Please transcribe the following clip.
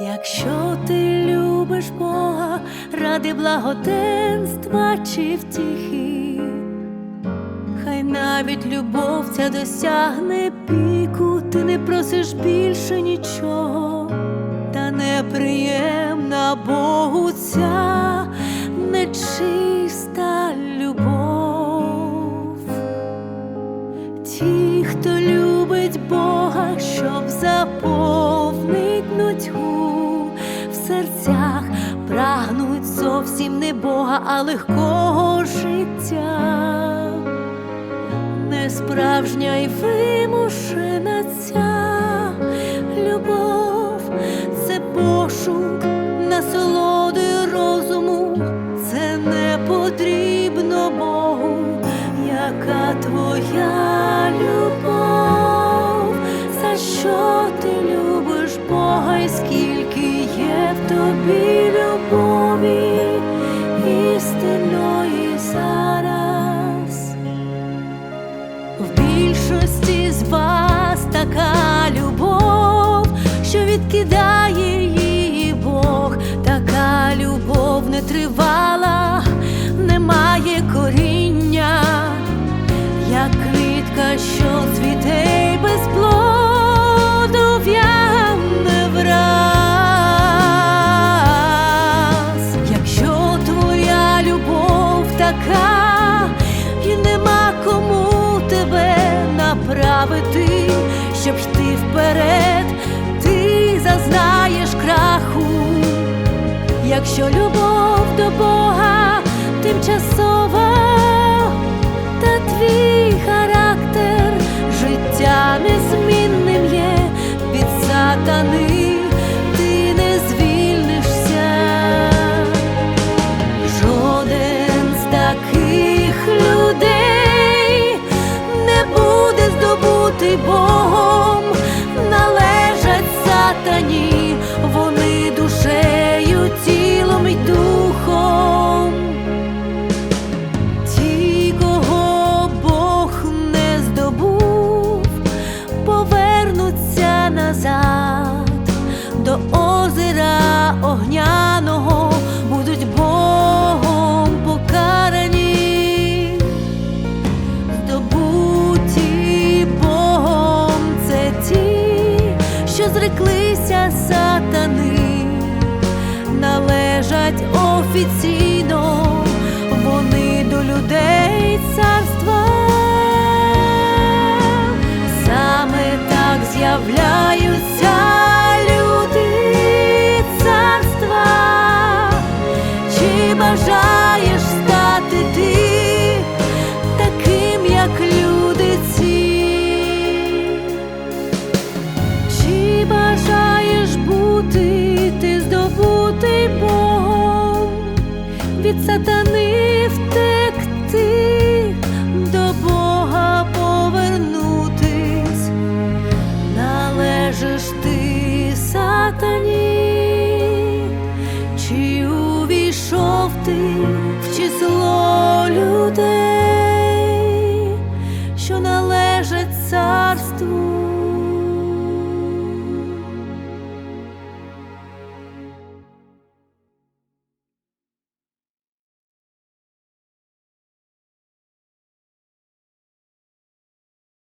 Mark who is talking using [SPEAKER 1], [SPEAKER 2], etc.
[SPEAKER 1] Якщо ти любиш Бога ради благоденства чи втіхи, хай навіть любов ця досягне піку, ти не просиш більше нічого, та неприємна Богу ця нечиста любов. Ті, хто любить Бога, щоб заповнить прагнуть зовсім не Бога, а легкого життя. Несправжня й вимушена ця любов, це пошук насолоди розуму, це не потрібно Богу, яка твоя любов, за що ти любиш Бога, і скільки є в тобі більшості з вас така любов, що відкидає її Бог, така любов не тривала, направити, щоб йти вперед, ти зазнаєш краху. Якщо любов до Бога тимчасова, boy. Зреклися сатани, належать офіційно вони до людей від сатани втекти, до Бога повернутись, належиш ти сатані, чи увійшов ти в число людей,